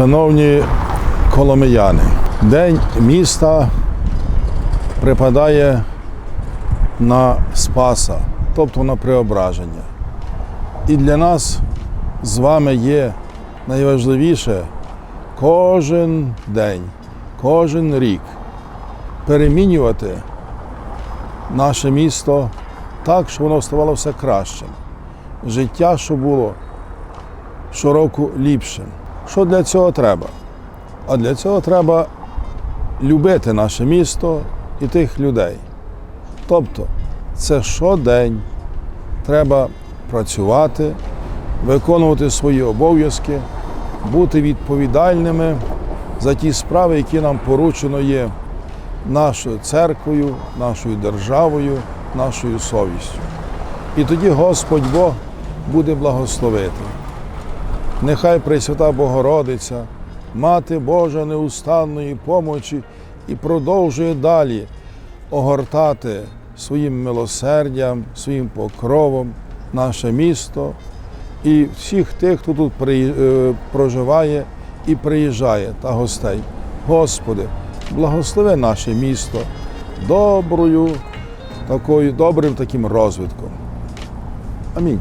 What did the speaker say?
Шановні коломияни, День міста припадає на Спаса, тобто на преображення. І для нас з вами є найважливіше кожен день, кожен рік перемінювати наше місто так, щоб воно ставало все кращим. Життя, щоб було щороку ліпшим. Що для цього треба? А для цього треба любити наше місто і тих людей. Тобто, це щодень треба працювати, виконувати свої обов'язки, бути відповідальними за ті справи, які нам поручено є нашою церквою, нашою державою, нашою совістю. І тоді Господь Бог буде благословити. Нехай Пресвята Богородиця, Мати Божа неустанної помочі і продовжує далі огортати своїм милосердям, своїм покровом наше місто і всіх тих, хто тут е, проживає і приїжджає та гостей. Господи, благослови наше місто доброю, такою добрим таким розвитком. Амінь.